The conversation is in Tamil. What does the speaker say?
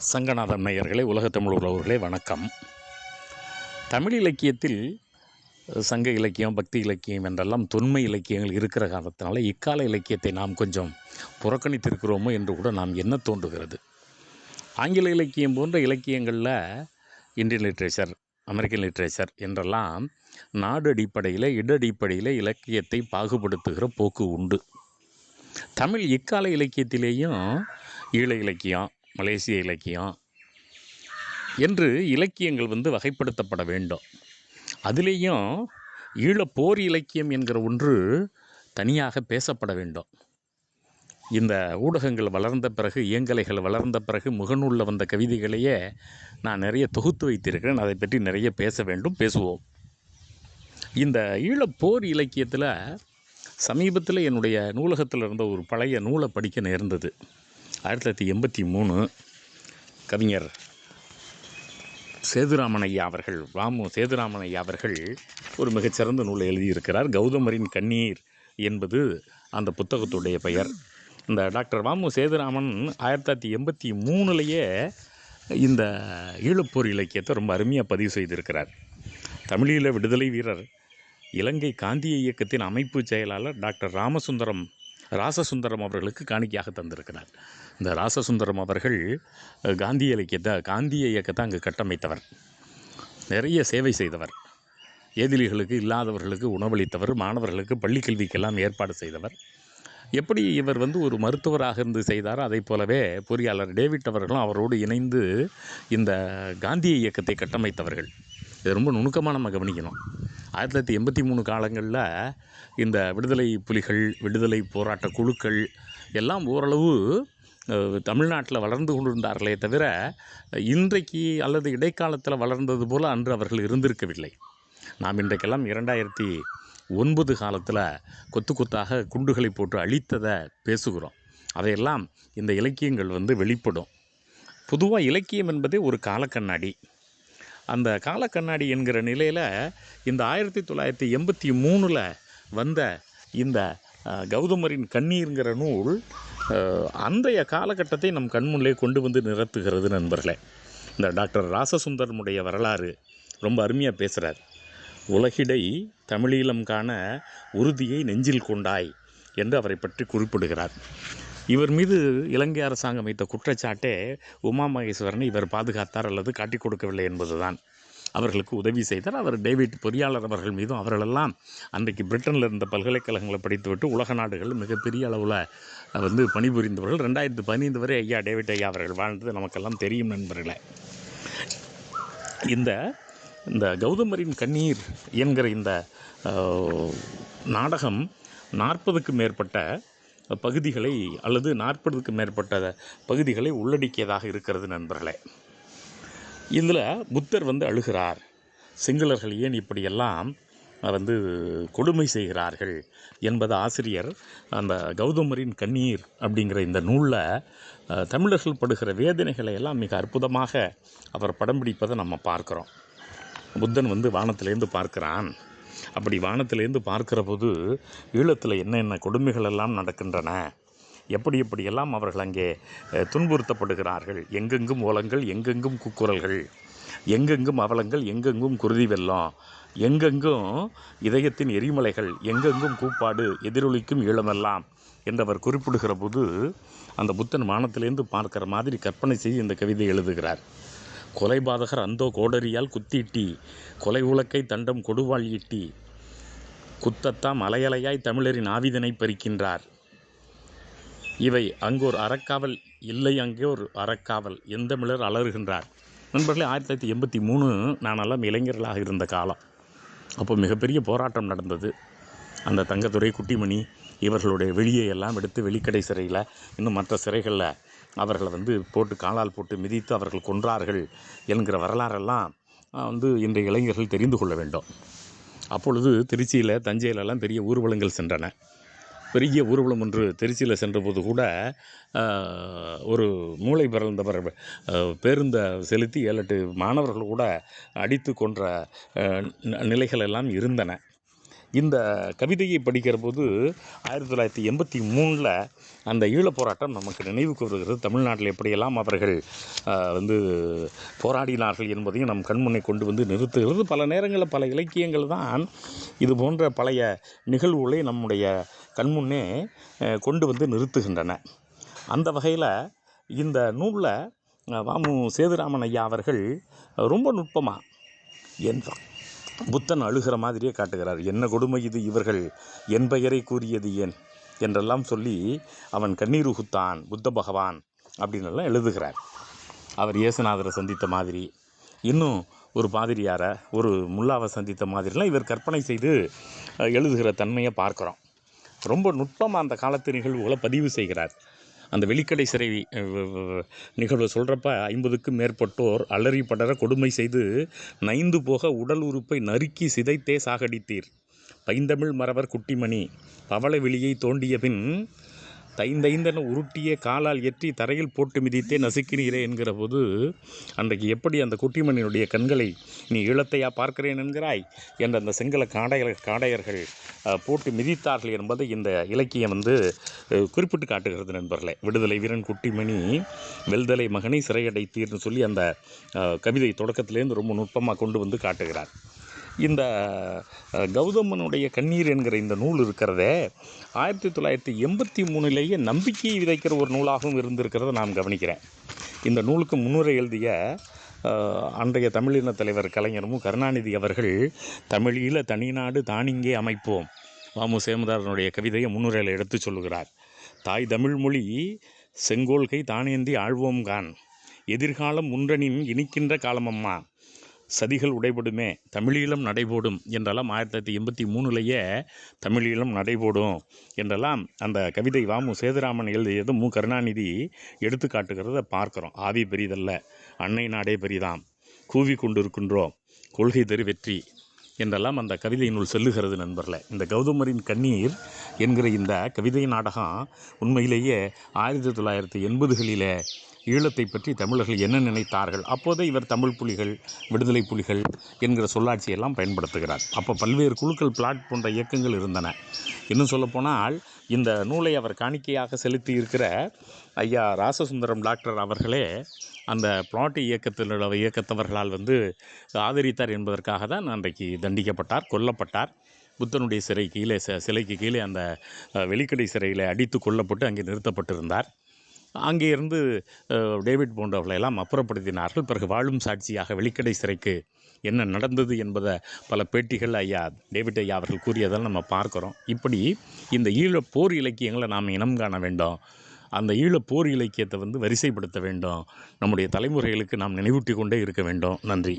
சங்கநாதன் நேயர்களே உலகத் தமிழ் உறவுகளே வணக்கம். தமிழ் இலக்கியத்தில் சங்க இலக்கியம் பக்தி இலக்கியம் என்றெல்லாம் தொன்மை இலக்கியங்கள் இருக்கிற காரணத்தினால இக்கால இலக்கியத்தை நாம் கொஞ்சம் புறக்கணித்திருக்கிறோமோ என்று கூட நாம் என்ன தோன்றுகிறது. ஆங்கில இலக்கியம் போன்ற இலக்கியங்களில் இந்தியன் லிட்ரேச்சர் அமெரிக்கன் லிட்ரேச்சர் என்றெல்லாம் நாடு அடிப்படையில் இட அடிப்படையில் இலக்கியத்தை பாகுபடுத்துகிற போக்கு உண்டு. தமிழ் இக்கால இலக்கியத்திலேயும் ஈழ இலக்கியம் மலேசிய இலக்கியம் என்று இலக்கியங்கள் வந்து வகைப்படுத்தப்பட வேண்டும். அதுலேயும் ஈழப்போர் இலக்கியம் என்கிற ஒன்று தனியாக பேசப்பட வேண்டும். இந்த ஊடகங்கள் வளர்ந்த பிறகு இயங்கலைகள் வளர்ந்த பிறகு முகநூலில் வந்த கவிதைகளையே நான் நிறைய தொகுத்து வைத்திருக்கிறேன். அதை பற்றி நிறைய பேச வேண்டும் பேசுவோம். இந்த ஈழப்போர் இலக்கியத்தில் சமீபத்தில் என்னுடைய நூலகத்தில் இருந்த ஒரு பழைய நூலை படிக்க நேர்ந்தது. ஆயிரத்தி தொள்ளாயிரத்தி எண்பத்தி மூணு கவிஞர் சேதுராமன் ஐயா அவர்கள் வாமு சேதுராமன் ஐயா அவர்கள் ஒரு மிகச்சிறந்த நூலை எழுதியிருக்கிறார். கௌதமரின் கண்ணீர் என்பது அந்த புத்தகத்துடைய பெயர். இந்த டாக்டர் வாமு சேதுராமன் ஆயிரத்தி தொள்ளாயிரத்தி எண்பத்தி மூணுலேயே இந்த ஈழப்போர் இலக்கியத்தை ரொம்ப அருமையாக பதிவு செய்திருக்கிறார். தமிழீழ விடுதலை வீரர் இலங்கை காந்திய இயக்கத்தின் அமைப்பு செயலாளர் டாக்டர் ராமசுந்தரம் ராசசுந்தரம் அவர்களுக்கு காணிக்கையாக தந்திருக்கிறார். இந்த ராசசுந்தரம் அவர்கள் அஹ், காந்திய இலக்கியத்தை காந்திய இயக்கத்தை அங்கு கட்டமைத்தவர். நிறைய சேவை செய்தவர். ஏதிலிகளுக்கு இல்லாதவர்களுக்கு உணவளித்தவர் மாணவர்களுக்கு பள்ளி கல்விக்கெல்லாம் ஏற்பாடு செய்தவர். எப்படி இவர் வந்து ஒரு மருத்துவராக இருந்து செய்தாரோ அதை போலவே பொறியாளர் டேவிட் அவர்களும் அவரோடு இணைந்து இந்த காந்திய இயக்கத்தை கட்டமைத்தவர்கள். இது ரொம்ப நுணுக்கமாக நம்ம கவனிக்கணும். ஆயிரத்தி தொள்ளாயிரத்தி எண்பத்தி மூணு காலங்களில் இந்த விடுதலை புலிகள் விடுதலை போராட்ட குழுக்கள் எல்லாம் ஓரளவு தமிழ்நாட்டில் வளர்ந்து கொண்டிருந்தார்களே தவிர இன்றைக்கு அல்லது இடைக்காலத்தில் வளர்ந்தது போல் அன்று அவர்கள் இருந்திருக்கவில்லை. நாம் இன்றைக்கெல்லாம் இரண்டாயிரத்தி ஒன்பது காலத்தில் கொத்து கொத்தாக குண்டுகளை போட்டு அழித்ததை பேசுகிறோம். அதையெல்லாம் இந்த இலக்கியங்கள் வந்து வெளிப்படும். பொதுவாக இலக்கியம் என்பதே ஒரு காலக்கண்ணாடி. அந்த காலக்கண்ணாடி என்கிற நிலையில் இந்த ஆயிரத்தி தொள்ளாயிரத்தி எண்பத்தி மூணில் வந்த இந்த கௌதமரின் கண்ணீருங்கிற நூல் அந்தைய காலகட்டத்தை நம் கண்முன்னே கொண்டு வந்து நிறுத்துகிறது நண்பர்களே. இந்த டாக்டர் ராசசுந்தரனுடைய வரலாறு ரொம்ப அருமையாக பேசுகிறார் உலகிடை தமிழீழம் காண உறுதியை நெஞ்சில் கொண்டாய் என்று அவரை பற்றி குறிப்பிடுகிறார். இவர் மீது இலங்கை அரசாங்கம் வைத்த குற்றச்சாட்டே உமா மகேஸ்வரனை இவர் பாதுகாத்தார் அல்லது காட்டிக் கொடுக்கவில்லை என்பதுதான். அவர்களுக்கு உதவி செய்தார். அவர் டேவிட் பொறியாளர் அவர்கள் மீதும் அவர்களெல்லாம் அன்றைக்கு பிரிட்டனில் இருந்த பல்கலைக்கழகங்களை படித்துவிட்டு உலக நாடுகள் மிகப்பெரிய அளவில் வந்து பணிபுரிந்தவர்கள். ரெண்டாயிரத்து பதினைந்து வரை ஐயா டேவிட் ஐயா அவர்கள் வாழ்ந்தது நமக்கெல்லாம் தெரியும் நண்பர்களே. இந்த இந்த கௌதமரின் கண்ணீர் என்கிற இந்த நாடகம் நாற்பதுக்கு மேற்பட்ட பகுதிகளை அல்லது நாற்பதுக்கு மேற்பட்ட பகுதிகளை உள்ளடக்கியதாக இருக்கிறது நண்பர்களே. இதில் புத்தர் வந்து அழுகிறார். சிங்களர்கள் ஏன் இப்படியெல்லாம் வந்து கொடுமை செய்கிறார்கள் என்பது ஆசிரியர் அந்த கௌதமரின் கண்ணீர் அப்படிங்கிற இந்த நூலில் தமிழர்கள் படுகிற வேதனைகளை எல்லாம் மிக அற்புதமாக அவர் படம் பிடிப்பதை நம்ம பார்க்குறோம். புத்தன் வந்து வானத்திலேருந்து பார்க்கிறான். அப்படி வானத்திலேருந்து பார்க்கிற போது ஈழத்தில் என்னென்ன கொடுமைகள் எல்லாம் நடக்கின்றன? எப்படி எப்படியெல்லாம் அவர்கள் அங்கே துன்புறுத்தப்படுகிறார்கள்? எங்கெங்கும் ஓலங்கள் எங்கெங்கும் கூக்குரல்கள் எங்கெங்கும் அவலங்கள் எங்கெங்கும் குருதி வெள்ளம் எங்கெங்கும் இதயத்தின் எரிமலைகள் எங்கெங்கும் கூப்பாடு எதிரொலிக்கும் ஈழமெல்லாம் என்றவர் குறிப்பிடுகிற போது அந்த புத்தன் வானத்திலேருந்து பார்க்கிற மாதிரி கற்பனை செய்து இந்த கவிதை எழுதுகிறார். கொலைபாதகர் அந்தோ கோடரியால் குத்திட்டி கொலை உலக்கை தண்டம் கொடுவாள் ஈட்டி குத்தத்தாம் அலையலையாய் தமிழரின் ஆவிதனை பறிக்கின்றார். இவை அங்கோர் அறக்காவல் இல்லை அங்கே ஒரு அறக்காவல். எந்தமிழர் அலறுகின்றார்? நண்பர்களே ஆயிரத்தி தொள்ளாயிரத்தி எண்பத்தி மூணு நான் எல்லாம் இளைஞர்களாக இருந்த காலம். அப்போ மிகப்பெரிய போராட்டம் நடந்தது. அந்த தங்கத்துறை குட்டிமணி இவர்களுடைய வெளியை எல்லாம் எடுத்து வெளிக்கடை சிறையில் இன்னும் மற்ற சிறைகளில் அவர்களை வந்து போட்டு காலால் போட்டு மிதித்து அவர்கள் கொன்றார்கள் என்கிற வரலாறெல்லாம் வந்து இன்றைய இளைஞர்கள் தெரிந்து கொள்ள வேண்டும். அப்பொழுது திருச்சியில் தஞ்சையிலெல்லாம் பெரிய ஊர்வலங்கள் சென்றன. பெரிய ஊர்வலம் ஒன்று திருச்சியில் சென்றபோது கூட ஒரு மூளை பிறந்தவர் பேருந்தை செலுத்தி ஏழு எட்டு மாணவர்கள் கூட அடித்து கொன்ற நிலைகள் எல்லாம் இருந்தன. இந்த கவிதையை படிக்கிற போது ஆயிரத்தி தொள்ளாயிரத்தி எண்பத்தி மூணில் அந்த ஈழப் போராட்டம் நமக்கு நினைவுக்கு வருகிறது தமிழ்நாட்டில் எப்படியெல்லாம் அவர்கள் வந்து போராடினார்கள் என்பதையும் நம் கண்முன்னே கொண்டு வந்து நிறுத்துகிறது. பல நேரங்களில் பல இலக்கியங்கள் தான் இது போன்ற பழைய நிகழ்வுகளை நம்முடைய கண்முன்னே கொண்டு வந்து நிறுத்துகின்றன. அந்த வகையில் இந்த நூலில் வாமு சேதுராமன் ஐயா அவர்கள் ரொம்ப நுட்பமாக என் புத்தன் அழுகிற மாதிரியே காட்டுகிறார். என்ன கொடுமை இது இவர்கள்? என் பெயரை கூறியது ஏன்? என்றெல்லாம் சொல்லி அவன் கண்ணீர் உகுத்தான் புத்த பகவான் அப்படின்னு எல்லாம் எழுதுகிறார். அவர் இயேசுநாதரை சந்தித்த மாதிரி இன்னும் ஒரு பாதிரியாரை ஒரு முல்லாவை சந்தித்த மாதிரிலாம் இவர் கற்பனை செய்து எழுதுகிற தன்மையை பார்க்குறோம். ரொம்ப நுட்பமாக அந்த காலத்து நிகழ்வுகளை பதிவு செய்கிறார். அந்த வெளிக்கடை சிறை நிகழ்வு நிகழ்வை சொல்கிறப்ப ஐம்பதுக்கும் மேற்பட்டோர் அலறி படர கொடுமை செய்து நைந்து போக உடல் உறுப்பை நறுக்கி சிதைத்தே சாகடித்தீர். பைந்தமிழ் மறவர் குட்டிமணி பவள வெளியை தோண்டிய பின் தைந்தைந்தன உருட்டிய காலால் எற்றி தரையில் போட்டு மிதித்தே நசுக்கினீரே என்கிற போது அன்றைக்கு எப்படி அந்த குட்டிமணியினுடைய கண்களை நீ ஈழத்தையா பார்க்கிறேன் என்கிறாய் என்ற அந்த செங்கல காடையர் காடையர்கள் போட்டு மிதித்தார்கள் என்பதை இந்த இலக்கியம் வந்து குறிப்பிட்டு காட்டுகிறது நண்பர்களே. விடுதலை வீரன் குட்டிமணி வெல்தலை மகனை சிறையடைத்தீர்னு சொல்லி அந்த கவிதை தொடக்கத்திலேருந்து ரொம்ப நுட்பமாக கொண்டு வந்து காட்டுகிறார். இந்த கௌதமனுடைய கண்ணீர் என்கிற இந்த நூல் இருக்கிறதே ஆயிரத்தி தொள்ளாயிரத்தி எண்பத்தி மூணுலேயே நம்பிக்கையை விதைக்கிற ஒரு நூலாகவும் இருந்திருக்கிறத நான் கவனிக்கிறேன். இந்த நூலுக்கு முன்னுரை எழுதிய அன்றைய தமிழின தலைவர் கலைஞர் கருணாநிதி அவர்கள் தமிழீழ தனிநாடு தானிங்கே அமைப்போம் வாமு சேமதாரனுடைய கவிதையை முன்னுரையில் எடுத்துச் சொல்லுகிறார். தாய் தமிழ் மொழி செங்கோல்கை தானேந்தி ஆழ்வோம்கான் எதிர்காலம் முன்றனின் இனிக்கின்ற காலமம்மா. சதிகள் உடைபடுமே தமிழீழம் நடைபோடும் என்றெல்லாம் ஆயிரத்தி தொள்ளாயிரத்தி எண்பத்தி மூணுலேயே தமிழீழம் நடைபோடும் என்றெல்லாம் அந்த கவிதை வாமு சேதுராமன் எழுதியது மு. கருணாநிதி எடுத்து காட்டுகிறத பார்க்குறோம். ஆவி பெரிதல்ல அன்னை நாடே பெரிதாம். கூவி கொண்டிருக்கின்றோம் கொள்கை தெரு வெற்றி என்றெல்லாம் அந்த கவிதை நூல் சொல்லுகிறது நண்பரில் இந்த கௌதமரின் கண்ணீர் என்கிற இந்த கவிதை நாடகம் உண்மையிலேயே ஆயிரத்தி தொள்ளாயிரத்தி எண்பதுகளிலே ஈழத்தை பற்றி தமிழர்கள் என்ன நினைத்தார்கள்? அப்போதே இவர் தமிழ் புலிகள் விடுதலை புலிகள் என்கிற சொல்லாட்சியெல்லாம் பயன்படுத்துகிறார். அப்போ பல்வேறு குழுக்கள் பிளாட் போன்ற இயக்கங்கள் இருந்தன. இன்னும் சொல்லப்போனால் இந்த நூலை அவர் காணிக்கையாக செலுத்தி இருக்கிற ஐயா ராசசுந்தரம் டாக்டர் அவர்களே அந்த பிளாட் இயக்கத்தில் உள்ள இயக்கத்தவர்களால் வந்து ஆதரித்தார் என்பதற்காக தான் அன்றைக்கு தண்டிக்கப்பட்டார் கொல்லப்பட்டார். புத்தனுடைய சிறை கீழே ச- சிலைக்கு கீழே அந்த வெளிக்கடை சிறையில் அடித்து கொல்லப்பட்டு அங்கே நிறுத்தப்பட்டிருந்தார். அங்கே இருந்து டேவிட் போன்றவர்களை எல்லாம் அப்புறப்படுத்தினார்கள். பிறகு வாழும் சாட்சியாக வெளிக்கடை சிறைக்கு என்ன நடந்தது என்பதை பல பேட்டிகள் ஐயா டேவிட் ஐயா அவர்கள் கூறியதால் நம்ம பார்க்குறோம். இப்படி இந்த ஈழப் போர் இலக்கியங்களை நாம் இனம் காண வேண்டும். அந்த ஈழப் போர் இலக்கியத்தை வந்து வரிசைப்படுத்த வேண்டும். நம்முடைய தலைமுறைகளுக்கு நாம் நினைவூட்டி கொண்டே இருக்க வேண்டும். நன்றி.